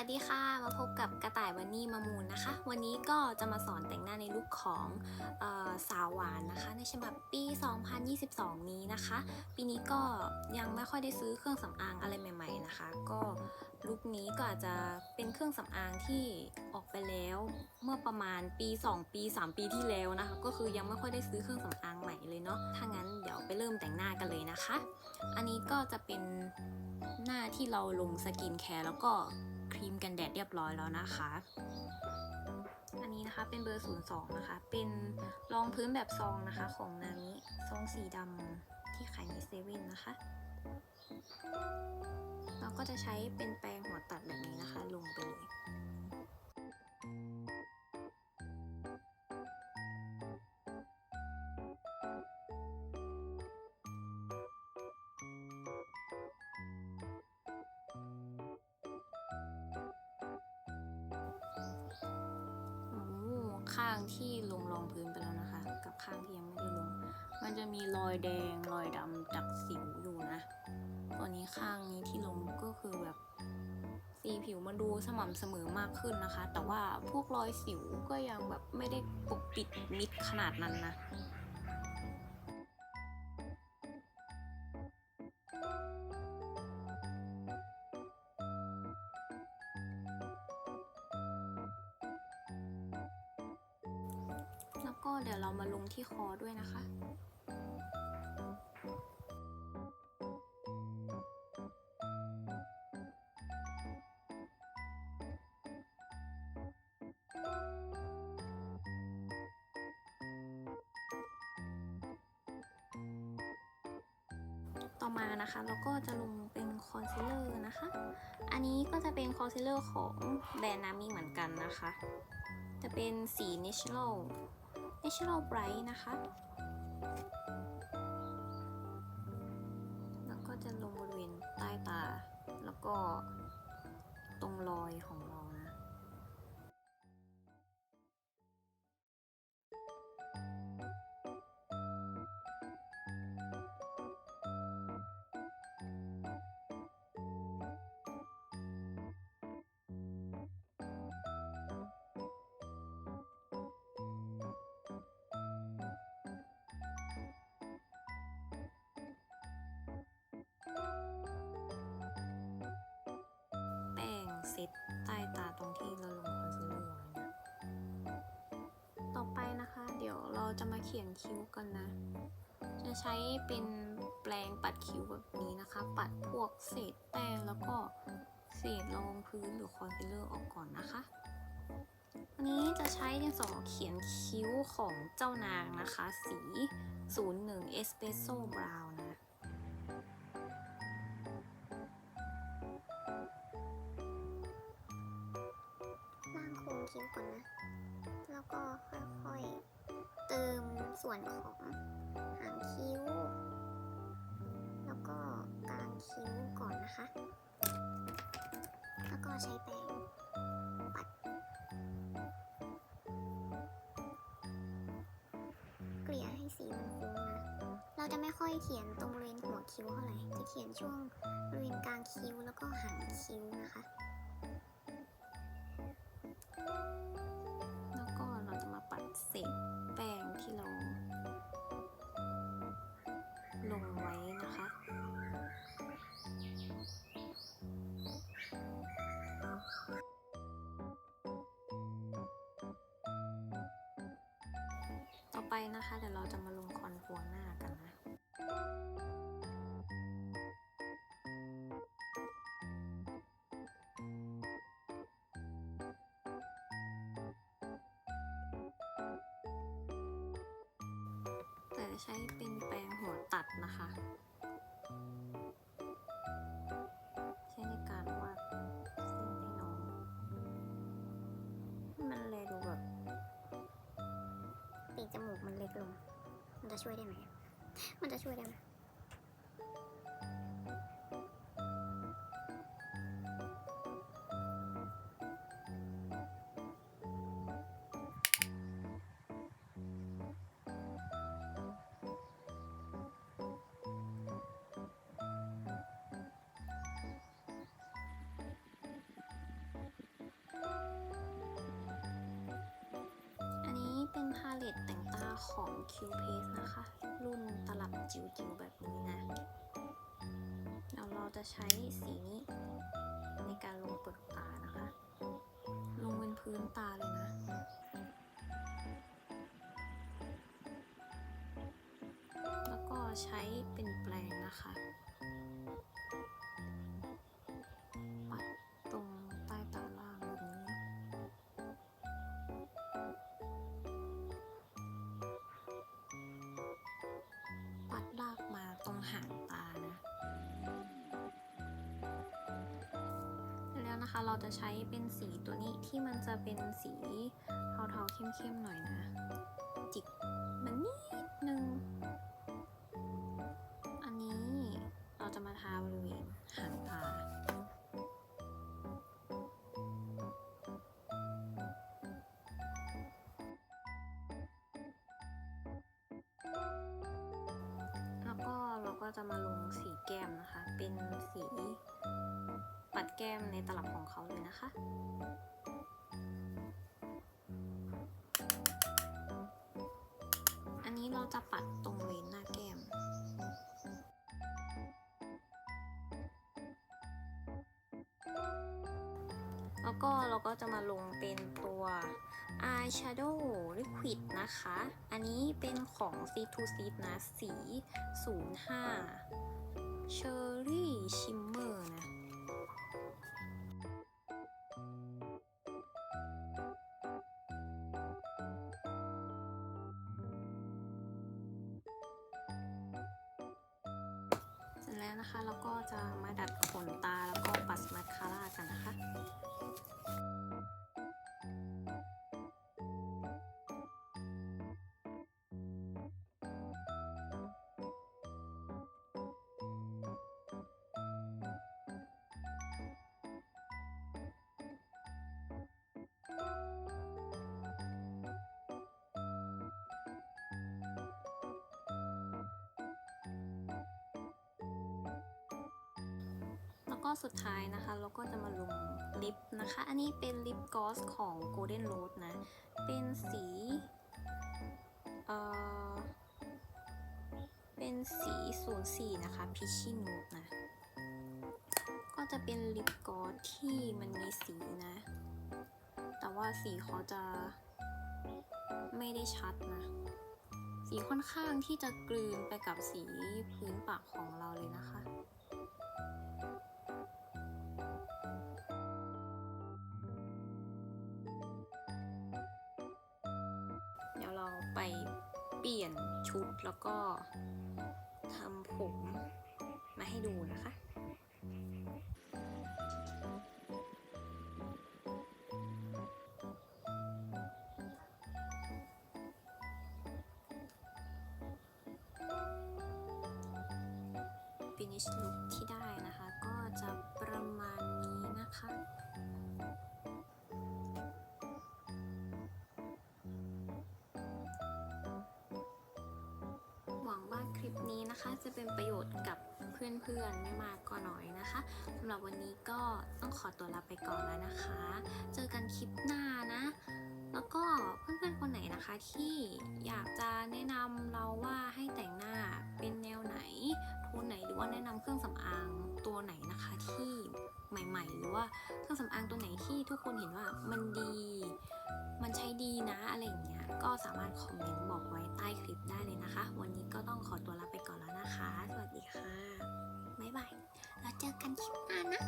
วัสดีค่ะ มาพบกับกระต่ายวันนี่มามูลนะคะ วันนี้ก็จะมาสอนแต่งหน้าในลุคของออสาวหวานนะคะ ในฉบับปี 2022 นี้นะคะ ปีนี้ก็ยังไม่ค่อยได้ซื้อเครื่องสำอางอะไรใหม่ๆนะคะ ก็ลุคนี้ก็อาจจะเป็นเครื่องสำอางที่ออกไปแล้วเมื่อประมาณปี 2 ปี 3 ปีที่แล้วนะคะ ก็คือยังไม่ค่อยได้ซื้อเครื่องสำอางใหม่เลยเนาะ ถ้างั้นเดี๋ยวไปเริ่มแต่งหน้ากันเลยนะคะ อันนี้ก็จะเป็นหน้าที่เราลงสกินแคร์แล้วก็ ครีมกันแดดเรียบร้อยแล้วนะคะ อันนี้นะคะเป็นเบอร์ 02 นะคะ เป็นรองพื้นแบบซองนะคะของนามิซองสีดำที่ขายในเซเว่นนะคะ เราก็จะใช้เป็นแปรงหัวตัดแบบนี้ ข้างที่ลงรองพื้นไปแล้วนะคะ กับข้างที่ยังไม่ได้ลง มันจะมีรอยแดงรอยดำจากสิวอยู่นะตัวนี้ข้างนี้ที่ลงก็คือแบบสีผิวมันดูสม่ำเสมอมากขึ้นนะคะ แต่ว่าพวกรอยสิวก็ยังแบบไม่ได้ปกปิดมิดขนาดนั้นนะ ที่คอด้วยนะคะ ต่อมานะคะเราก็จะลงเป็นคอนซีลเลอร์นะคะ อันนี้ก็จะเป็นคอนซีลเลอร์ของแบรนด์นามิเหมือนกันนะคะ จะเป็นสี Natural Natural Bright นะคะ แล้วก็จะลงบริเวณใต้ตา แล้วก็ตรงรอยของเรา จะมาเขียนคิ้วกันนะ จะใช้เป็นแปรงปัดคิ้วแบบนี้นะคะ ปัดพวกเศษแป้งแล้วก็เศษรองพื้นหรือคอนซีลเลอร์ออกก่อนนะคะวันนี้จะใช้ดินสอเขียนคิ้วของเจ้านางนะคะ สี 01 Espresso Brown นะล่างโค้งคิ้วก่อนนะ แล้วก็ค่อยๆ เติมส่วนของหางคิ้ว แล้วก็กลางคิ้วก่อนนะคะ แล้วก็ใช้แปรงปัด เกลี่ยให้สีมันฟุ้งนะ เราจะไม่ค่อยเขียนตรงบริเวณหัวคิ้วเท่าไหร่ จะเขียนช่วงบริเวณกลางคิ้วแล้วก็หางคิ้วนะคะแล้วก็เราจะมาปัดเศษแป ไปนะคะ เดี๋ยวเราจะมาลงคอนทัวร์หน้ากันนะแต่ใช้เป็นแปรงหัวตัดนะคะ จมูกมันเล็กลง มันจะช่วยได้ไหม มันจะช่วยได้ไหม พาเลตแต่งตาของ Q p a c e นะคะ รุ่นตลับจิ๋วๆแบบนี้นะเดี๋ยวเราจะใช้สีนี้ในการลงเปลือกตานะคะ ลงบนพื้นตาเลยนะแล้วก็ใช้เป็นแปรงนะคะ แล้วนะคะ เราจะใช้เป็นสีตัวนี้ที่มันจะเป็นสีเทาๆเข้มๆหน่อยนะ จิกมันนิดนึง อันนี้เราจะมาทาบริเวณหางตา แก้มในตลับของเขาเลยนะคะ อันนี้เราจะปัดตรงเวนหน้าแก้ม แล้วก็เราก็จะมาลงเป็นตัว eyeshadow liquid นะคะ อันนี้เป็นของ c 2 c นะสี 05 Cherry Shimmer แล้วนะคะ แล้วก็จะมาดัดขนตาแล้วก็ปัสมาคาร่ากันนะคะ ก็สุดท้ายนะคะ เราก็จะมาลงลิปนะคะ อันนี้เป็นลิปกลอสของ Golden Rose นะ เป็นสีเอ่อเป็นสี 04 นะคะ Peachy Nude นะ ก็จะเป็นลิปกลอสที่มันมีสีนะ แต่ว่าสีเขาจะไม่ได้ชัดนะ สีค่อนข้างที่จะกลืนไปกับสีพื้นปากของเราเลยนะคะ ไปเปลี่ยนชุดแล้วก็ทำผมมาให้ดูนะคะ finish look ที่ได้ ลิปนี้นะคะจะเป็นประโยชน์กับเพื่อนๆไม่มากก็น้อยนะคะสำหรับวันนี้ก็ต้องขอตัวลาไปก่อนแล้วนะคะ เจอกันคลิปหน้านะ แล้วก็เพื่อนๆคนไหนนะคะที่อยากจะแนะนำเราว่าให้แต่งหน้าเป็นแนวไหนโทนไหนหรือว่าแนะนำเครื่องสำอางตัวไหนนะคะที่ ใหม่ ๆ หรือว่าเครื่องสำอางตัวไหนที่ทุกคนเห็นว่ามันดี มันใช้ดีนะอะไรอย่างเงี้ยก็สามารถคอมเมนต์บอกไว้ใต้คลิปได้เลยนะคะ วันนี้ก็ต้องขอตัวลาไปก่อนแล้วนะคะ สวัสดีค่ะบ๊ายบายแล้วเจอกันคลิปหน้านะ